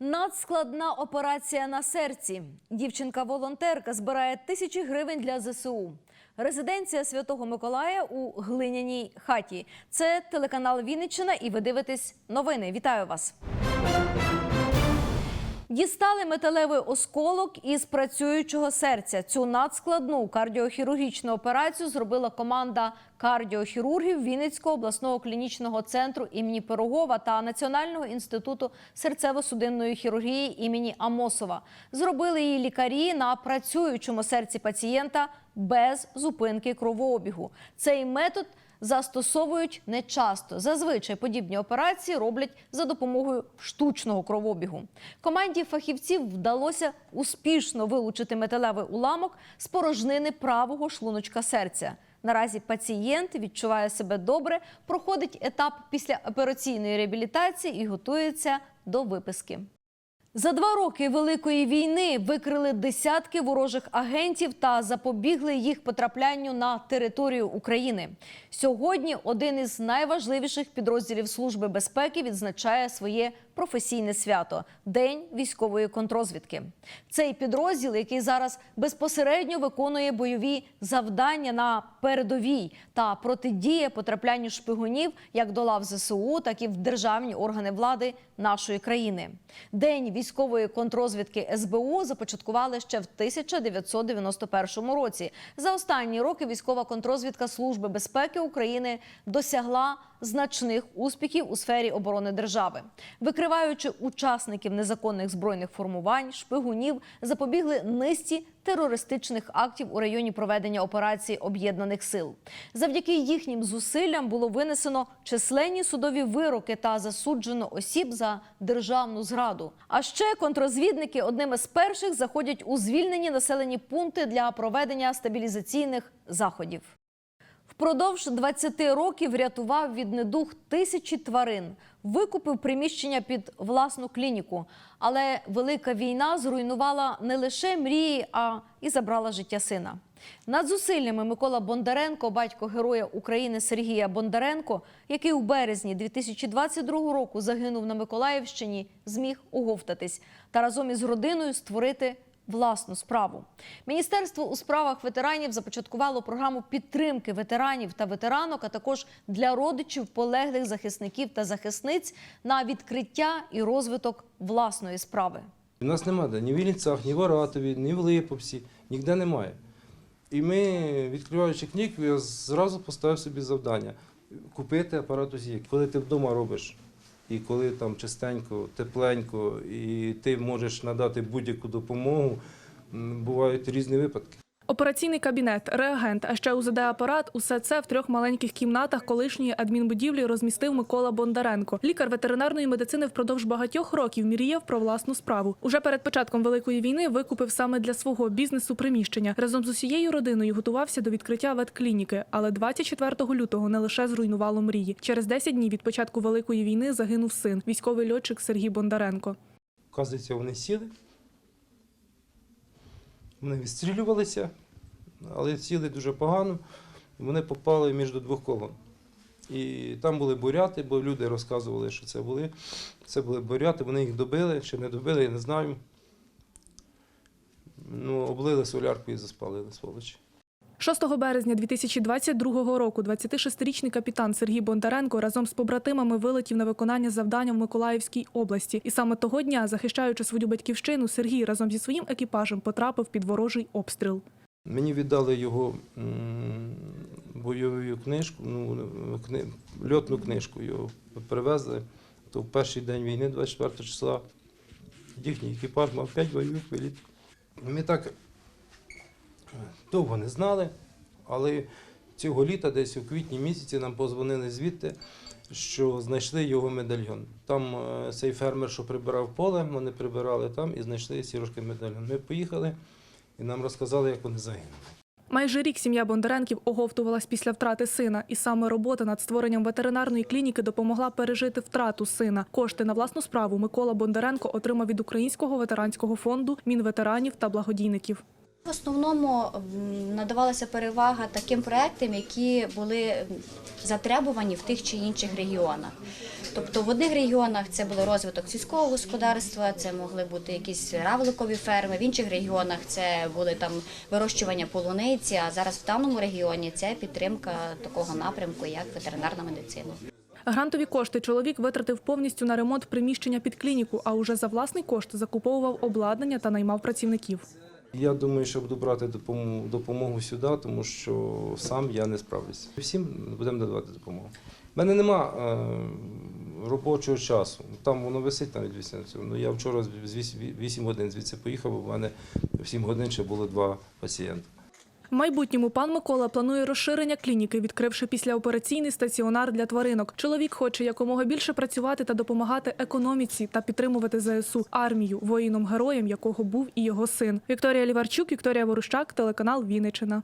Надскладна операція на серці. Дівчинка-волонтерка збирає тисячі гривень для ЗСУ. Резиденція Святого Миколая у глиняній хаті. Це телеканал Вінниччина, і ви дивитесь новини. Вітаю вас. Дістали металевий осколок із працюючого серця. Цю надскладну кардіохірургічну операцію зробила команда кардіохірургів Вінницького обласного клінічного центру імені Пирогова та Національного інституту серцево-судинної хірургії імені Амосова. Зробили її лікарі на працюючому серці пацієнта без зупинки кровообігу. Цей метод застосовують нечасто. Зазвичай подібні операції роблять за допомогою штучного кровообігу. Команді фахівців вдалося успішно вилучити металевий уламок з порожнини правого шлуночка серця. Наразі пацієнт відчуває себе добре, проходить етап післяопераційної реабілітації і готується до виписки. За два роки великої війни викрили десятки ворожих агентів та запобігли їх потраплянню на територію України. Сьогодні один із найважливіших підрозділів Служби безпеки відзначає своє професійне свято День військової контрозвідки. Цей підрозділ, який зараз безпосередньо виконує бойові завдання на передовій та протидіє потраплянню шпигунів як до лав ЗСУ, так і в державні органи влади нашої країни. День військової контрозвідки СБУ започаткували ще в 1991 році. За останні роки військова контрозвідка Служби безпеки України досягла значних успіхів у сфері оборони держави, викриваючи учасників незаконних збройних формувань, шпигунів, запобігли низці терористичних актів у районі проведення операції об'єднаних сил. Завдяки їхнім зусиллям було винесено численні судові вироки та засуджено осіб за державну зраду. А ще контрозвідники одними з перших заходять у звільнені населені пункти для проведення стабілізаційних заходів. Впродовж 20 років рятував від недуг тисячі тварин, викупив приміщення під власну клініку. Але велика війна зруйнувала не лише мрії, а і забрала життя сина. Над зусиллями Микола Бондаренко, батько героя України Сергія Бондаренко, який у березні 2022 року загинув на Миколаївщині, зміг оговтатись та разом із родиною створити власну справу. Міністерство у справах ветеранів започаткувало програму підтримки ветеранів та ветеранок, а також для родичів полеглих захисників та захисниць на відкриття і розвиток власної справи. У нас немає ні в Вінницях, ні в Аратові, ні в Липовці, ніде немає. І ми, відкриваючи книгу, я зразу поставив собі завдання купити апарат УЗІ. Коли ти вдома робиш, і коли там чистенько, тепленько, і ти можеш надати будь-яку допомогу, бувають різні випадки. Операційний кабінет, реагент, а ще УЗД-апарат – усе це в трьох маленьких кімнатах колишньої адмінбудівлі розмістив Микола Бондаренко. Лікар ветеринарної медицини впродовж багатьох років мріяв про власну справу. Уже перед початком Великої війни викупив саме для свого бізнесу приміщення. Разом з усією родиною готувався до відкриття ветклініки. Але 24 лютого не лише зруйнувало мрії. Через 10 днів від початку Великої війни загинув син, військовий льотчик Сергій Бондаренко. Оказується, вони сіли, вони відстрілювалися, але сіли дуже погано. Вони попали між двох колон. І там були буряти, бо люди розказували, що це були. Це були буряти, вони їх добили, чи не добили, я не знаю. Ну, облили соляркою і заспалили, сволочі. 6 березня 2022 року 26-річний капітан Сергій Бондаренко разом з побратимами вилетів на виконання завдання в Миколаївській області. І саме того дня, захищаючи свою батьківщину, Сергій разом зі своїм екіпажем потрапив під ворожий обстріл. Мені віддали його бойову книжку, ну, кни, льотну книжку. Його привезли. То в перший день війни, 24 числа, їхній екіпаж мав 5 бойових виліт. Ми так довго не знали, але цього літа, десь у квітні місяці, нам позвонили звідти, що знайшли його медальйон. Там е, цей фермер, що прибирав поле, вони прибирали там і знайшли сірошки медальйон. Ми поїхали і нам розказали, як вони загинули. Майже рік сім'я Бондаренків оговтувалась після втрати сина, і саме робота над створенням ветеринарної клініки допомогла пережити втрату сина. Кошти на власну справу Микола Бондаренко отримав від Українського ветеранського фонду, мінветеранів та благодійників. В основному надавалася перевага таким проектам, які були затребувані в тих чи інших регіонах. Тобто в одних регіонах це було розвиток сільського господарства, це могли бути якісь равликові ферми, в інших регіонах це були там вирощування полуниці. А зараз в даному регіоні це підтримка такого напрямку, як ветеринарна медицина. Грантові кошти чоловік витратив повністю на ремонт приміщення під клініку, а уже за власний кошт закуповував обладнання та наймав працівників. Я думаю, що буду брати допомогу, допомогу сюди, тому що сам я не справлюся. Всім будемо надавати допомогу. У мене нема е, робочого часу. Там воно висить навіть вісім. Ну я вчора з 8 годин звідси поїхав, в мене в 7 годин ще було два пацієнти. В майбутньому пан Микола планує розширення клініки, відкривши післяопераційний стаціонар для тваринок. Чоловік хоче якомога більше працювати та допомагати економіці та підтримувати ЗСУ армію, воїном-героєм, якого був і його син. Вікторія Ліварчук, Вікторія Ворущак, телеканал Вінниччина.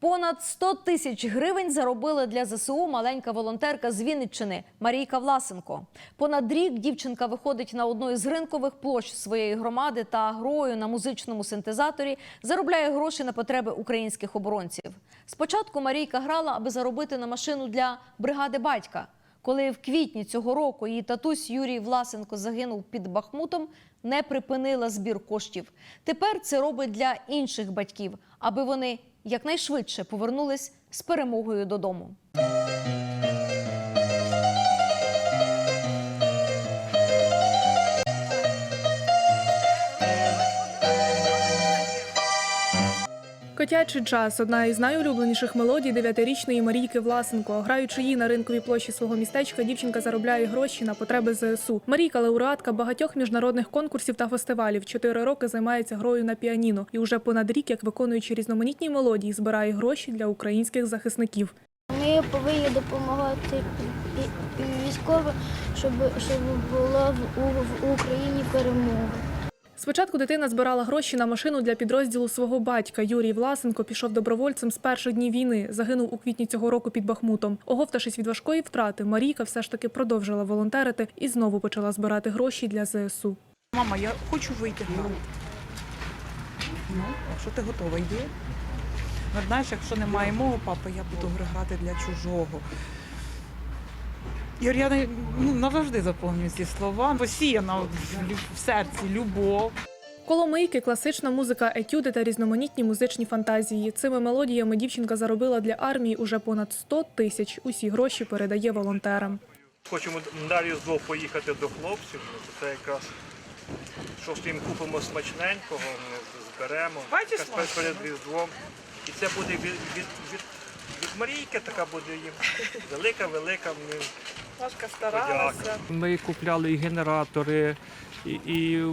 Понад 100 тисяч гривень заробила для ЗСУ маленька волонтерка з Вінниччини Марійка Власенко. Понад рік дівчинка виходить на одну із ринкових площ своєї громади та грою на музичному синтезаторі заробляє гроші на потреби українських оборонців. Спочатку Марійка грала, аби заробити на машину для бригади батька. Коли в квітні цього року її татусь Юрій Власенко загинув під Бахмутом, не припинила збір коштів. Тепер це робить для інших батьків, аби вони якнайшвидше повернулись з перемогою додому. Котячий час одна із найулюбленіших мелодій дев'ятирічної Марійки Власенко. Граючи її на ринковій площі свого містечка, дівчинка заробляє гроші на потреби ЗСУ. Марійка лауреатка багатьох міжнародних конкурсів та фестивалів. Чотири роки займається грою на піаніно і уже понад рік, як виконуючи різноманітні мелодії, збирає гроші для українських захисників. Ми повинні допомагати військовим, щоб, щоб була в Україні перемога. Спочатку дитина збирала гроші на машину для підрозділу свого батька. Юрій Власенко пішов добровольцем з перших днів війни. Загинув у квітні цього року під Бахмутом. Оговтавшись від важкої втрати, Марійка все ж таки продовжила волонтерити і знову почала збирати гроші для ЗСУ. Мама, я хочу вийти. Ну, якщо ти готова, йди. Ну, знаєш, якщо немає мого папи, я буду грати для чужого. Я ну, назавжди заповнюю ці слова. Посіяна в, серці любов. Коломийки, класична музика, етюди та різноманітні музичні фантазії. Цими мелодіями дівчинка заробила для армії уже понад 100 тисяч. Усі гроші передає волонтерам. Хочемо на Різдво поїхати до хлопців. Це якраз щось їм купимо смачненького, ми зберемо Бачиш, якраз перед Різдвом. І це буде від, від, від, від Марійки, така буде їм велика, велика. Ми старалася. Ми купляли і генератори, і, і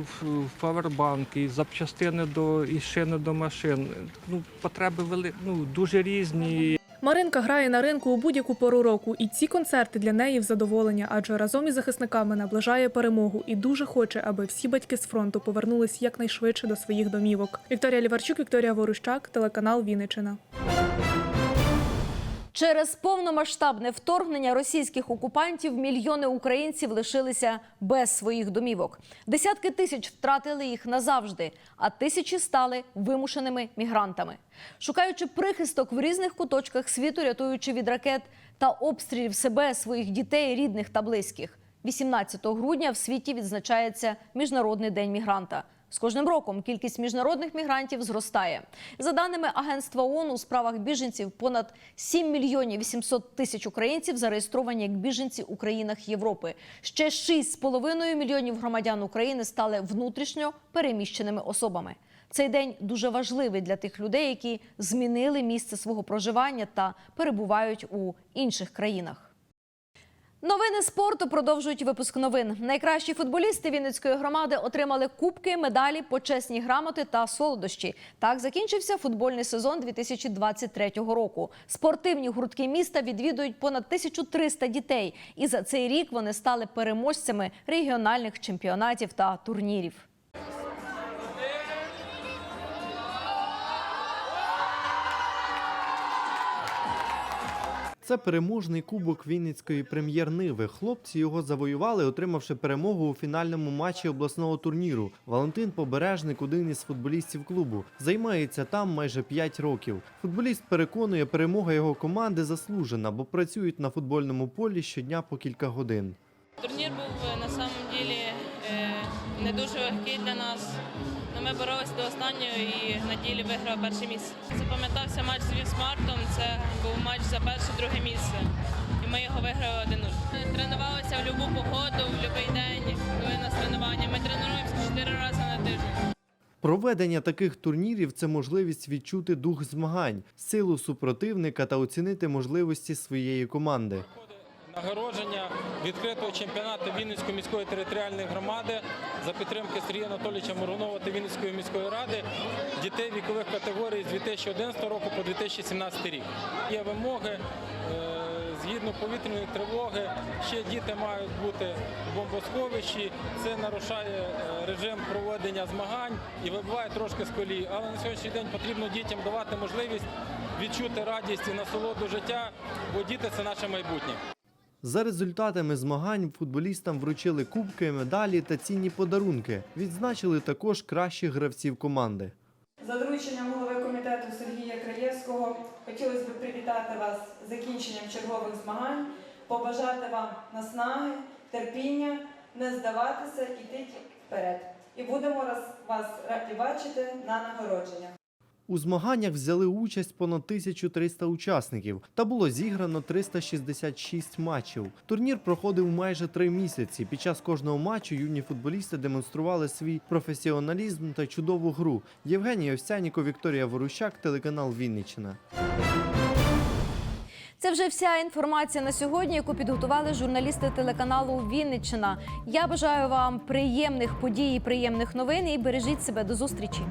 павербанки, і запчастини до і шини до машин. Ну, потреби вели, ну, дуже різні. Маринка грає на ринку у будь-яку пору року, і ці концерти для неї в задоволення, адже разом із захисниками наближає перемогу і дуже хоче, аби всі батьки з фронту повернулись якнайшвидше до своїх домівок. Вікторія Ліварчук, Вікторія Ворущак, телеканал Вінниччина. Через повномасштабне вторгнення російських окупантів мільйони українців лишилися без своїх домівок. Десятки тисяч втратили їх назавжди, а тисячі стали вимушеними мігрантами. Шукаючи прихисток в різних куточках світу, рятуючи від ракет та обстрілів себе, своїх дітей, рідних та близьких. 18 грудня в світі відзначається Міжнародний день мігранта. З кожним роком кількість міжнародних мігрантів зростає. За даними Агентства ООН у справах біженців, понад 7 мільйонів 800 тисяч українців зареєстровані як біженці у країнах Європи. Ще 6,5 мільйонів громадян України стали внутрішньо переміщеними особами. Цей день дуже важливий для тих людей, які змінили місце свого проживання та перебувають у інших країнах. Новини спорту продовжують випуск новин. Найкращі футболісти Вінницької громади отримали кубки, медалі, почесні грамоти та солодощі. Так закінчився футбольний сезон 2023 року. Спортивні гуртки міста відвідують понад 1300 дітей, і за цей рік вони стали переможцями регіональних чемпіонатів та турнірів. Це переможний кубок Вінницької прем'єр-ниви. Хлопці його завоювали, отримавши перемогу у фінальному матчі обласного турніру. Валентин Побережник, один із футболістів клубу, займається там майже 5 років. Футболіст переконує, перемога його команди заслужена, бо працюють на футбольному полі щодня по кілька годин. Турнір був е, на самом ділі е, не дуже легкий для нас. Но ми боролися до останнього і на ділі виграв перше місце. Запам'ятався матч з Вісмартом. Це був матч за перше-друге місце. І ми його виграли 1-0. Тренувалися в будь-яку погоду, в будь-який день, коли нас тренування. Ми тренуємося 4 рази на тиждень. Проведення таких турнірів це можливість відчути дух змагань, силу супротивника та оцінити можливості своєї команди. Нагородження відкритого чемпіонату Вінницької міської територіальної громади за підтримки Сергія Анатолійовича Моргунова та Вінницької міської ради дітей вікових категорій з 2011 року по 2017 рік. Є вимоги е, згідно повітряної тривоги. Ще діти мають бути в бомбосховищі. Це нарушає е, режим проведення змагань і вибиває трошки з колії. Але на сьогоднішній день потрібно дітям давати можливість відчути радість і насолоду життя, бо діти це наше майбутнє. За результатами змагань футболістам вручили кубки, медалі та цінні подарунки. Відзначили також кращих гравців команди. За дорученням голови комітету Сергія Краєвського хотілося б привітати вас з закінченням чергових змагань, побажати вам наснаги, терпіння, не здаватися, іти вперед. І будемо вас раді бачити на нагородження. У змаганнях взяли участь понад 1300 учасників та було зіграно 366 матчів. Турнір проходив майже три місяці. Під час кожного матчу юні футболісти демонстрували свій професіоналізм та чудову гру. Євгеній Овсяніко, Вікторія Ворущак, телеканал Вінниччина. Це вже вся інформація на сьогодні, яку підготували журналісти телеканалу Вінниччина. Я бажаю вам приємних подій, і приємних новин і бережіть себе до зустрічі.